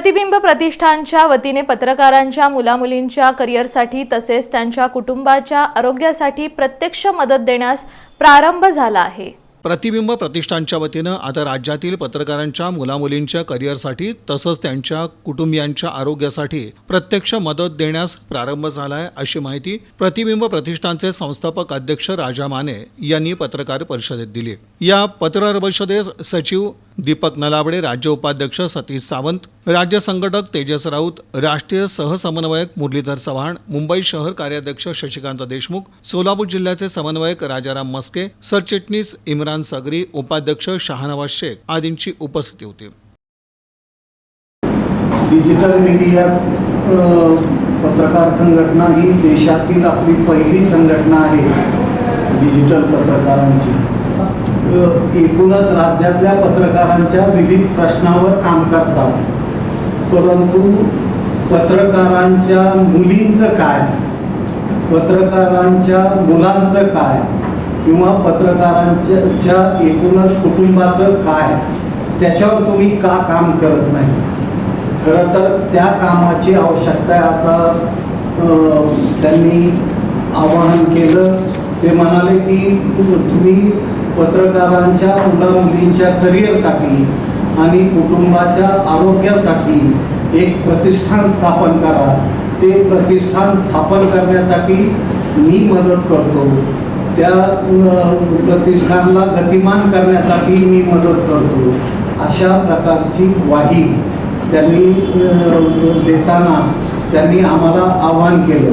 प्रतिबिंब प्रतिष्ठानच्या वतीने पत्रकारांच्या मुलामुलींच्या करिअरसाठी तसेच त्यांच्या कुटुंबाच्या आरोग्यासाठी प्रत्यक्ष मदत देण्यास प्रारंभ झाला आहे. प्रतिबिंब प्रतिष्ठानच्या वतीनं आता राज्यातील पत्रकारांच्या मुलामुलींच्या करिअरसाठी तसंच त्यांच्या कुटुंबियांच्या आरोग्यासाठी प्रत्यक्ष मदत देण्यास प्रारंभ झाला आहे अशी माहिती प्रतिबिंब प्रतिष्ठानचे संस्थापक अध्यक्ष राजा माने यांनी पत्रकार परिषदेत दिली. या पत्रकार परिषदेस सचिव दीपक नलावडे राज्य उपाध्यक्ष सतीश सावंत राज्य संघटक तेजस राऊत राष्ट्रीय सहसमन्वयक मुरलीधर चव्हाण मुंबई शहर कार्याध्यक्ष शशिकांत देशमुख सोलापूर जिल्ह्याचे समन्वयक राजाराम मस्के सरचिटणीस इम्रान सगरी उपाध्यक्ष शहानवाज शेख आदींची उपस्थिती होती. डिजिटल मीडिया पत्रकार संघटना ही देशातील आपली पहिली संघटना आहे डिजिटल पत्रकारांची. एकूणच राज्यातल्या पत्रकारांच्या विविध प्रश्नावर काम करतात. परंतु पत्रकारांच्या मुलींचं काय? पत्रकारांच्या मुलांचं काय? किंवा पत्रकारांच्या एकूणच कुटुंबाचं काय? त्याच्यावर तुम्ही का काम करत नाही? खरं तर त्या कामाची आवश्यकता आहे असं त्यांनी आवाहन केलं. ते म्हणाले की तुम्ही पत्रकारांच्या मुला मुलींच्या करिअरसाठी आणि कुटुंबाच्या आरोग्यासाठी एक प्रतिष्ठान स्थापन करा. ते प्रतिष्ठान स्थापन करण्यासाठी मी मदत करतो. त्या प्रतिष्ठानला गतिमान करण्यासाठी मी मदत करतो. अशा प्रकारची ग्वाही त्यांनी देताना त्यांनी आम्हाला आवाहन केलं.